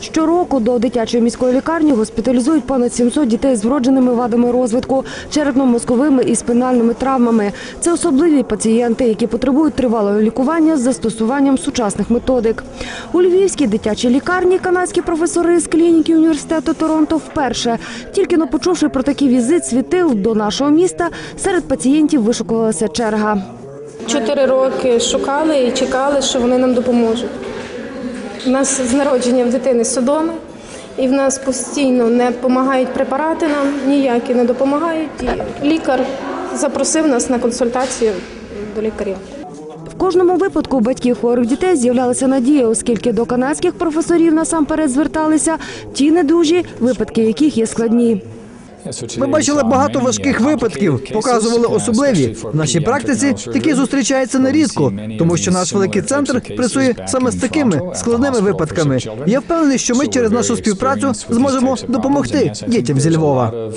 Щороку до дитячої міської лікарні госпіталізують понад 700 дітей з вродженими вадами розвитку, черепно-мозковими і спинальними травмами. Це особливі пацієнти, які потребують тривалого лікування з застосуванням сучасних методик. У Львівській дитячій лікарні канадські професори з клініки університету Торонто вперше. Тільки но почувши про такий візит світил до нашого міста, серед пацієнтів вишукувалася черга. Чотири роки шукали і чекали, що вони нам допоможуть. У нас з народженням дитини судоми, і в нас постійно не допомагають препарати нам, ніякі не допомагають. І лікар запросив нас на консультацію до лікарів. В кожному випадку у батьків хворих дітей з'являлася надія, оскільки до канадських професорів насамперед зверталися ті недужі, випадки яких є складні. Ми бачили багато важких випадків, показували особливі. В нашій практиці такі зустрічаються нерідко, тому що наш великий центр працює саме з такими складними випадками. Я впевнений, що ми через нашу співпрацю зможемо допомогти дітям зі Львова.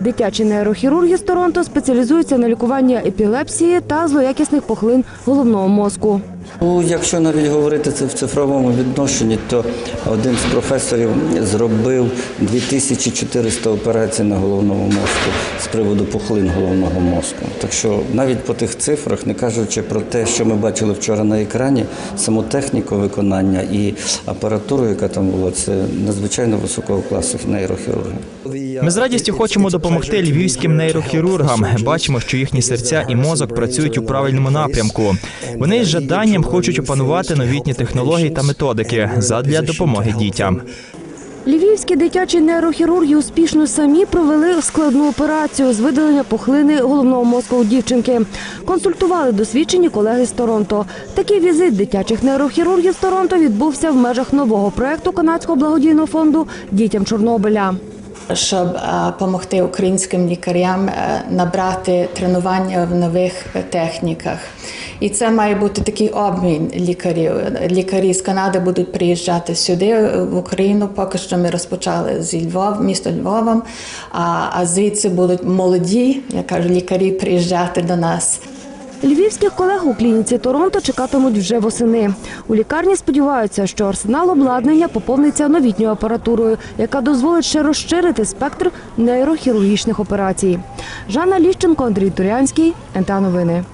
Дитячі нейрохірурги з Торонто спеціалізуються на лікуванні епілепсії та злоякісних пухлин головного мозку. Ну, якщо навіть говорити це в цифровому відношенні, то один з професорів зробив 2400 операцій на головному мозку з приводу пухлин головного мозку. Так що навіть по тих цифрах, не кажучи про те, що ми бачили вчора на екрані, саму техніку виконання і апаратуру, яка там була, це надзвичайно високого класу нейрохірурги. Ми з радістю хочемо допомогти львівським нейрохірургам. Бачимо, що їхні серця і мозок працюють у правильному напрямку. Вони з жаданням хочуть опанувати новітні технології та методики задля допомоги дітям. Львівські дитячі нейрохірурги успішно самі провели складну операцію з видалення пухлини головного мозку у дівчинки. Консультували досвідчені колеги з Торонто. Такий візит дитячих нейрохірургів з Торонто відбувся в межах нового проекту канадського благодійного фонду дітям Чорнобиля. щоб допомогти українським лікарям е, набрати тренування в нових е, техніках. І це має бути такий обмін лікарів. Лікарі з Канади будуть приїжджати сюди, е, в Україну. Поки що ми розпочали зі Львов, місто Львовом, а, а звідси будуть молоді, я кажу, лікарі приїжджати до нас. Львівських колег у клініці Торонто чекатимуть вже восени. У лікарні сподіваються, що арсенал обладнання поповниться новітньою апаратурою, яка дозволить ще розширити спектр нейрохірургічних операцій. Жанна Ліщенко, Андрій Турянський, НТА Новини.